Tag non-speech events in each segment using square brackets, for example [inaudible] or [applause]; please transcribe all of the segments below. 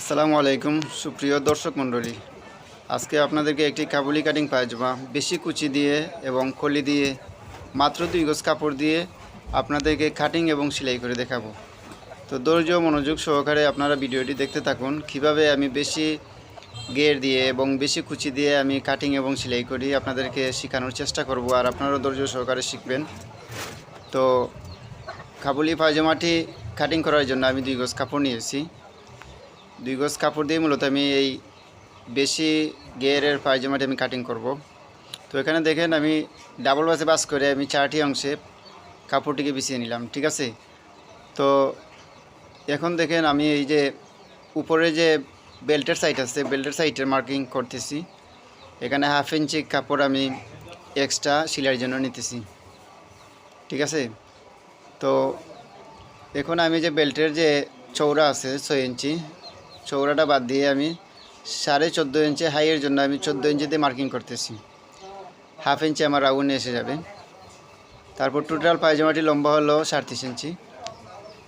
আসসালামু আলাইকুম, সুপ্রিয় দর্শক মণ্ডলী। আজকে আপনাদেরকে একটি কাবুলি কাটিং পায়জামা, বেশি কুচি দিয়ে এবং কলি দিয়ে, মাত্র দুই গজ কাপড় দিয়ে আপনাদেরকে কাটিং এবং সেলাই করে দেখাবো। তো ধৈর্য মনোযোগ সহকারে আপনারা ভিডিওটি দেখতে থাকুন, কীভাবে আমি বেশি গের দিয়ে এবং বেশি কুচি দিয়ে আমি কাটিং এবং সেলাই করি আপনাদেরকে শেখানোর চেষ্টা করব, আর আপনারাও ধৈর্য সহকারে শিখবেন। তো কাবুলি পায়জামাটি কাটিং করার জন্য আমি দুই গজ কাপড় নিয়েছি। দুই গজ কাপড় দিয়ে মূলত আমি এই বেশি গেয়ারের পায়জামাটি আমি কাটিং করব। তো এখানে দেখেন আমি ডাবল বাসে বাস করে আমি চারটি অংশে কাপড়টিকে বিছিয়ে নিলাম, ঠিক আছে? তো এখন দেখেন আমি এই যে উপরে যে বেল্টের সাইড আছে, বেল্টের সাইডের মার্কিং করতেছি। এখানে হাফ ইঞ্চি কাপড় আমি এক্সট্রা সিলাইয়ের জন্য নিতেছি, ঠিক আছে? তো এখন আমি যে বেল্টের যে চৌড়া আছে, ছয় ইঞ্চি চৌড়াটা বাদ দিয়ে আমি সাড়ে চোদ্দ ইঞ্চি হাইয়ের জন্য আমি চোদ্দ ইঞ্চিতে মার্কিং করতেছি। হাফ ইঞ্চি আমার রাউন্ডে এসে যাবে। তারপর টোটাল পায়জামাটি লম্বা হলো সাড়ত্রিশ ইঞ্চি।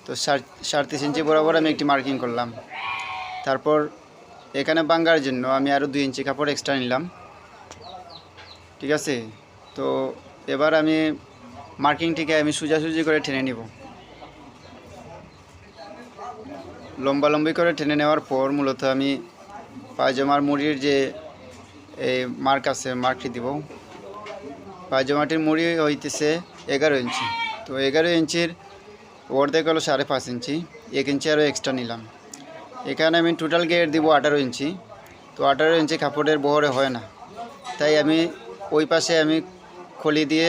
তো সাড়ত্রিশ ইঞ্চি বরাবর আমি একটি মার্কিং করলাম। তারপর এখানে বাঙ্গার জন্য আমি আরও দুই ইঞ্চি কাপড় এক্সট্রা নিলাম। ঠিক আছে? তো এবার আমি মার্কিংটিকে আমি সোজাসুজি করে টেনে নিব। লম্বালম্বি করে টেনে নেওয়ার পর মূলত আমি পায়জামার মুড়ির যে এই মার্ক আছে মার্কটি দিব। পায়জামাটির মুড়ি হইতেছে এগারো ইঞ্চি। তো এগারো ইঞ্চির অর্ধেক হলো সাড়ে পাঁচ ইঞ্চি, এক ইঞ্চি আরও এক্সট্রা নিলাম। এখানে আমি টোটাল গেট দিব আঠারো ইঞ্চি। তো আঠারো ইঞ্চি কাপড়ের বহরে হয় না। তাই আমি ওই পাশে আমি খলি দিয়ে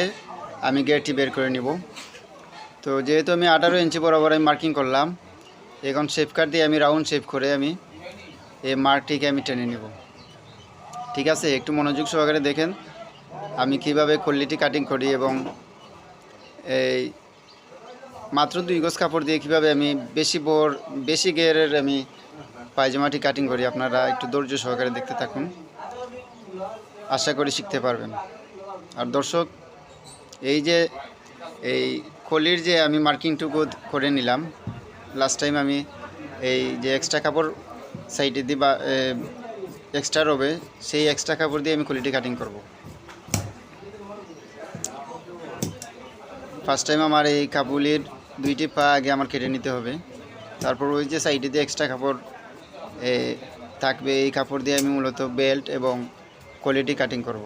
আমি গেটটি বের করে নিব। তো যেহেতু আমি আঠারো ইঞ্চি বরাবর আমি মার্কিং করলাম এখন শেপ কাট দিয়ে আমি রাউন্ড শেপ করে আমি এই মার্কটিকে আমি টেনে নিব। ঠিক আছে? একটু মনোযোগ সহকারে দেখেন আমি কীভাবে কল্লিটি কাটিং করি এবং এই মাত্র দুই গজ কাপড় দিয়ে কীভাবে আমি বেশি বোর বেশি গেয়ারের আমি পায়জামাটি কাটিং করি আপনারা একটু ধৈর্য সহকারে দেখতে থাকুন। আশা করি শিখতে পারবেন। আর দর্শক, এই যে, এই কলির যে আমি মার্কিংটুকু করে নিলাম লাস্ট টাইম আমি এই যে এক্সট্রা কাপড় সাইডে দিয়ে বা এক্সট্রা রবে সেই এক্সট্রা কাপড় দিয়ে আমি কোয়ালিটি কাটিং করব। ফার্স্ট টাইম আমার এই কাবুলির দুইটি পা আগে আমার কেটে নিতে হবে। তারপর ওই যে সাইডে দিয়ে এক্সট্রা কাপড় থাকবে, এই কাপড় দিয়ে আমি মূলত বেল্ট এবং কোয়ালিটি কাটিং করব।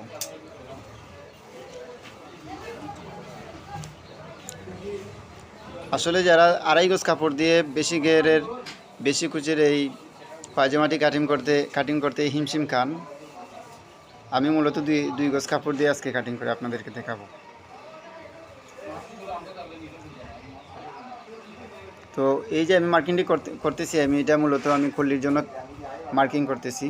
আসলে যারা আড়াই গজ কাপড় দিয়ে বেশি গেরের বেশি কুচের এই পায়জামাটি কাটিং করতে কাটিং করতে হিমশিম খান, আমি মূলত দুই দুই গজ কাপড় দিয়ে আজকে কাটিং করে আপনাদেরকে দেখাবো। তো এই যে আমি মার্কিংটি করতে, করতেছি, আমি এটা মূলত আমি কল্লির জন্য মার্কিং করতেছি।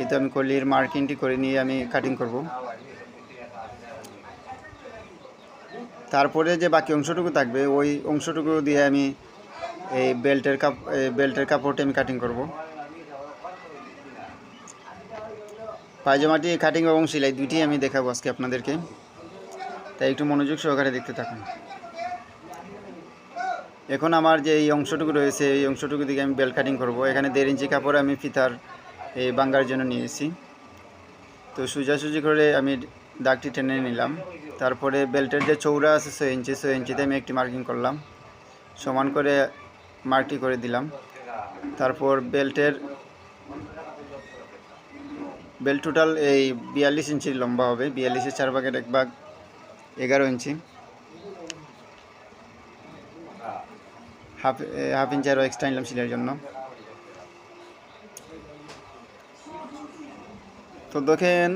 এই তো আমি কল্লির মার্কিংটি করে নিয়ে আমি কাটিং করব। তারপরে যে বাকি অংশটুকু থাকবে, ওই অংশটুকু দিয়ে আমি এই বেল্টের কাপ বেল্টের কাপড়টি আমি কাটিং করব। পায়জামাটি কাটিং এবং সেলাই দুইটি আমি দেখাবো আজকে আপনাদেরকে। তাই একটু মনোযোগ সহকারে দেখতে থাকুন। এখন আমার যে এই অংশটুকু রয়েছে, এই অংশটুকু দিকে আমি বেল্ট কাটিং করব। এখানে দেড় ইঞ্চি কাপড় আমি ফিতার এই বাঙ্গার জন্য নিয়েছি। তো সোজাসুজি করে আমি দাগটি টেনে নিলাম। তারপরে বেল্টের যে চৌড়া আছে ছয় ইঞ্চি, ছয় ইঞ্চিতে আমি একটি মার্কিং করলাম। সমান করে মার্কটি করে দিলাম। তারপর বেল্টের, বেল্ট টোটাল এই বিয়াল্লিশ ইঞ্চির লম্বা হবে। বিয়াল্লিশের চার ভাগের এক ভাগ এগারো ইঞ্চি। হাফ হাফ ইঞ্চি আরও এক্সট্রা নিলাম সিলের জন্য। তো দেখেন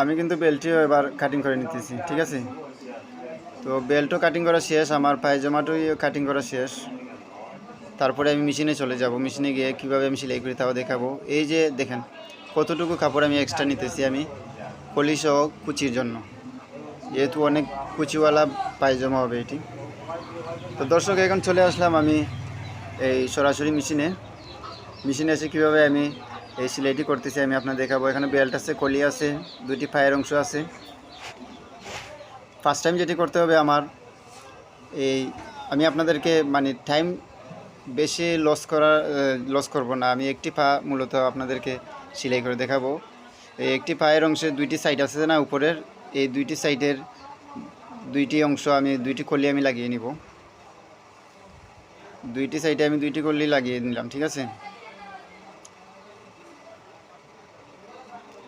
আমি কিন্তু বেল্টটিও এবার কাটিং করে নিতেছি, ঠিক আছে? তো বেল্টও কাটিং করা শেষ, আমার পায়জামাটাও কাটিং করা শেষ। তারপরে আমি মেশিনে চলে যাব। মেশিনে গিয়ে কীভাবে আমি সেলাই করি তাও দেখাবো। এই যে দেখেন, কতটুকু কাপড় আমি এক্সট্রা নিতেছি আমি কলিসহ কুচির জন্য। যেহেতু অনেক কুচিওয়ালা পায়জামা হবে এটি। তো দর্শক, এখন চলে আসলাম আমি এই সরাসরি মেশিনে মেশিনে এসে কীভাবে আমি এই সিলাইটি করতেছি, আমি আপনার দেখাবো। এখানে বেল্ট আছে, কলি আছে দুটি পায়ের অংশ আছে। ফার্স্ট টাইম যেটি করতে হবে আমার, এই আমি আপনাদেরকে মানে টাইম বেশি লস করা লস করব না। আমি একটি পা মূলত আপনাদেরকে সেলাই করে দেখাবো। এই একটি পায়ের অংশে দুইটি সাইড আছে না উপরের, এই দুইটি সাইডের দুইটি অংশ আমি, দুইটি কলি আমি লাগিয়ে নিব। দুইটি সাইডে আমি দুইটি কলি লাগিয়ে নিলাম, ঠিক আছে?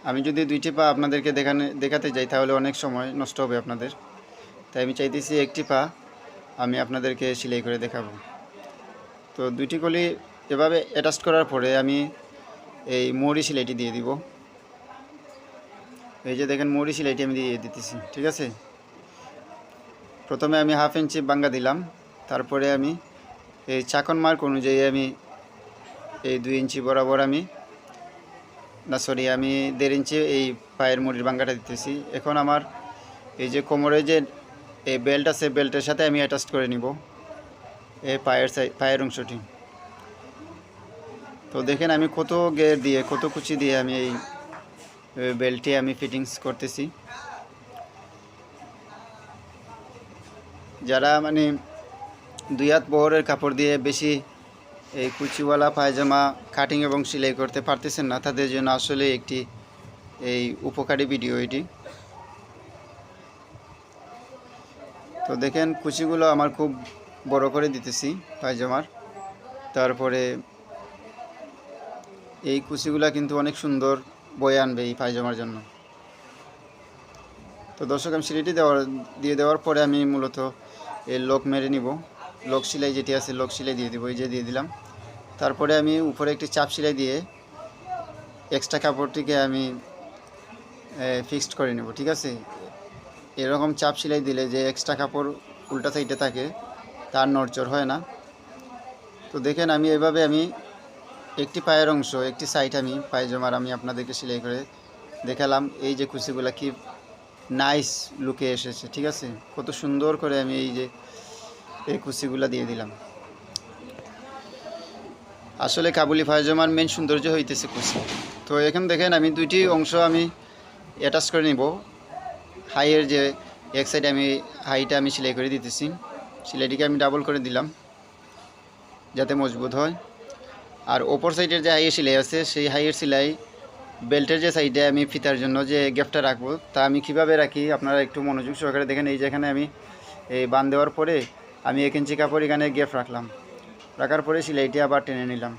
আমি যদি দুইটি পা আপনাদেরকে দেখানে দেখাতে যাই, তাহলে অনেক সময় নষ্ট হবে আপনাদের। তাই আমি চাইতেছি একটি পা আমি আপনাদেরকে সেলাই করে দেখাবো। তো দুইটি কলি এভাবে অ্যাটাচ করার পরে আমি এই মৌরি সেলাইটি দিয়ে দিব। এই যে দেখেন, মৌরি সেলাইটি আমি দিয়ে দিতেছি, ঠিক আছে? প্রথমে আমি হাফ ইঞ্চি বাঙ্গা দিলাম, তারপরে আমি এই চাকন মার্ক অনুযায়ী আমি এই দুই ইঞ্চি বরাবর আমি না সরি আমি দেড় ইঞ্চি এই পায়ের মুড়ির বাঙ্গাটা দিতেছি। এখন আমার এই যে কোমরে যে এই বেল্ট আছে বেল্টের সাথে আমি অ্যাটাচ করে নিব এই পায়ের পায়ের অংশটি। তো দেখেন আমি কত গের দিয়ে, কত কুচি দিয়ে আমি এই বেল্টটি আমি ফিটিংস করতেছি। যারা মানে দুই হাত বহরের কাপড় দিয়ে বেশি এই কুচিওয়ালা পায়জামা কাটিং এবং সেলাই করতে পারতেছেন না, তাদের জন্য আসলে একটি এই উপকারী ভিডিও এটি। তো দেখেন, কুচিগুলো আমার খুব বড় করে দিতেছি পায়জামার। তারপরে এই কুচিগুলা কিন্তু অনেক সুন্দর বয়ে আনবে এই পায়জামার জন্য। তো দর্শক, আমি সিলিটি দেওয়ার, দিয়ে দেওয়ার পরে আমি মূলত এই লোক মেরে নিব। লোক সিলাই যেটি আছে, লোক সিলাই দিয়ে দিব। এই যে দিয়ে দিলাম। তারপরে আমি উপরে একটি চাপ সেলাই দিয়ে এক্সট্রা কাপড়টিকে আমি ফিক্সড করে নেব, ঠিক আছে? এরকম চাপ সেলাই দিলে যে এক্সট্রা কাপড় উল্টা সাইডে থাকে, তার নড়চড় হয় না। তো দেখেন আমি এভাবে আমি একটি পায়ের অংশ, একটি সাইড আমি পায়জামার আমি আপনাদেরকে সেলাই করে দেখালাম। এই যে কুচিগুলো কি নাইস লুকে এসেছে, ঠিক আছে? কত সুন্দর করে আমি এই যে, এই কুচিগুলো দিয়ে দিলাম। আসলে কাবুলি পায়জামার মেন সৌন্দর্য হইতেছে কুচি তো এখানে দেখেন আমি দুইটি অংশ আমি অ্যাটাচ করে নিব। হাইয়ের যে এক সাইডে আমি হাইটা আমি সেলাই করে দিতেছি। সেলাইটিকে আমি ডাবল করে দিলাম, যাতে মজবুত হয়। আর ওপর সাইডের যে হাইয়ের সেলাই আছে, সেই হাইয়ের সেলাই বেল্টের যে সাইডে আমি ফিতার জন্য যে গ্যাপটা রাখব, তা আমি কীভাবে রাখি? আপনারা একটু মনোযোগ সহকারে দেখেন। এই যেখানে আমি এই বান দেওয়ার পরে আমি এক ইঞ্চি কাপড় এখানে গ্যাপ রাখলাম। রাখার পরে সেলাইটি আবার টেনে নিলাম।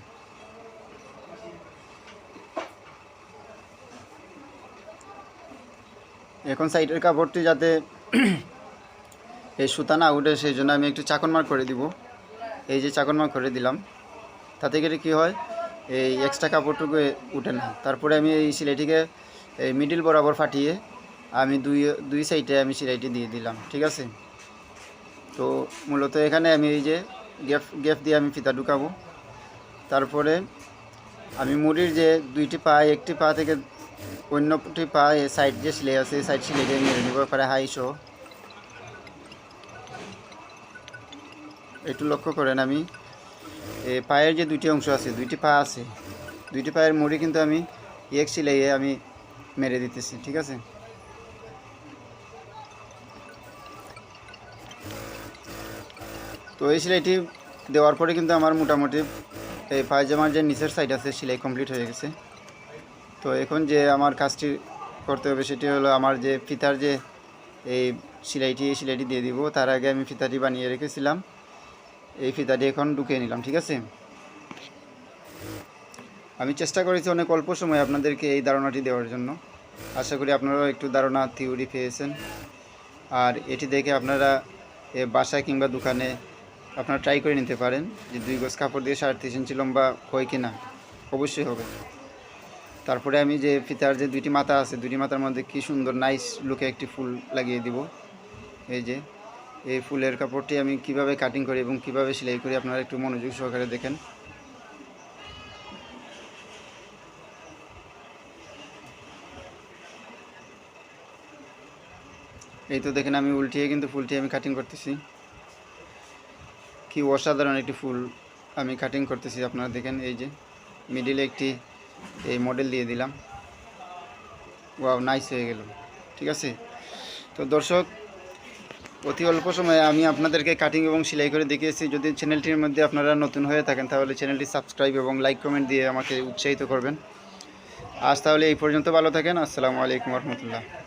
এখন সাইডের কাপড়টি যাতে [clears throat] এই সুতা না উঠে, সেই জন্য আমি একটু চাকন করে দিব। এই যে চাকন করে দিলাম, তাতে করে কী হয়, এই এক্সট্রা কাপড়টুকু উঠে না। তারপরে আমি এই সিলাইটিকে এই মিডিল বরাবর ফাটিয়ে আমি দুই দুই সাইডে আমি সিলাইটি দিয়ে দিলাম, ঠিক আছে? তো মূলত এখানে আমি এই যে গ্যাপ গ্যাপ দিয়ে আমি ফিতা ঢুকাবো। তারপরে আমি মুড়ির যে দুইটি পা, একটি পা থেকে অন্যটি পা সাইড যে সেলাই আছে সাইড সেলাই দিয়ে মেরে নেব পারে হাইশো একটু লক্ষ্য করেন আমি পায়ের যে দুইটি অংশ আছে, দুইটি পা আছে, দুইটি পায়ের মুড়ি কিন্তু আমি এক সেলাইয়ে আমি মেরে দিতেছি, ঠিক আছে? তো এই সেলাইটি দেওয়ার পরে কিন্তু আমার মোটামুটি এই পায়জামার যে নিচের সাইড আছে, সেলাই কমপ্লিট হয়ে গেছে। তো এখন যে আমার কাজটি করতে হবে, সেটি হলো আমার যে ফিতার যে এই সেলাইটি এই সেলাইটি দিয়ে দিব। তার আগে আমি ফিতাটি বানিয়ে রেখেছিলাম। এই ফিতাটি এখন ঢুকিয়ে নিলাম, ঠিক আছে? আমি চেষ্টা করেছি অনেক অল্প সময় আপনাদেরকে এই ধারণাটি দেওয়ার জন্য। আশা করি আপনারাও একটু ধারণা থিওরি পেয়েছেন। আর এটি দেখে আপনারা এ বাসায় কিংবা দোকানে আপনারা ট্রাই করে নিতে পারেন যে দুই গজ কাপড় দিয়ে সাড়ে তিরিশ ইঞ্চি লম্বা হয় কি না অবশ্যই হবে। তারপরে আমি যে ফিতার যে দুইটি মাথা আছে দুটি মাথার মধ্যে কি সুন্দর নাইস লুকে একটি ফুল লাগিয়ে দিব। এই যে, এই ফুলের কাপড়টি আমি কীভাবে কাটিং করি এবং কীভাবে সেলাই করি আপনারা একটু মনোযোগ সহকারে দেখেন। এই তো দেখেন আমি উল্টিয়ে কিন্তু ফুলটি আমি কাটিং করতেছি। কি অসাধারণ একটি ফুল আমি কাটিং করতেছি, আপনারা দেখেন এই যে। মিডিলে একটি এই মডেল দিয়ে দিলাম। ওয়াও নাইস হয়ে গেল। ঠিক আছে? তো দর্শক, অতি অল্প সময়ে আমি আপনাদেরকে কাটিং এবং সেলাই করে দেখিয়েছি। যদি চ্যানেলটির মধ্যে আপনারা নতুন হয়ে থাকেন, তাহলে চ্যানেলটি সাবস্ক্রাইব এবং লাইক কমেন্ট দিয়ে আমাকে উৎসাহিত করবেন। আজ তাহলে এই পর্যন্ত ভালো থাকেন। আসসালামু আলাইকুম রহমতুল্লাহ।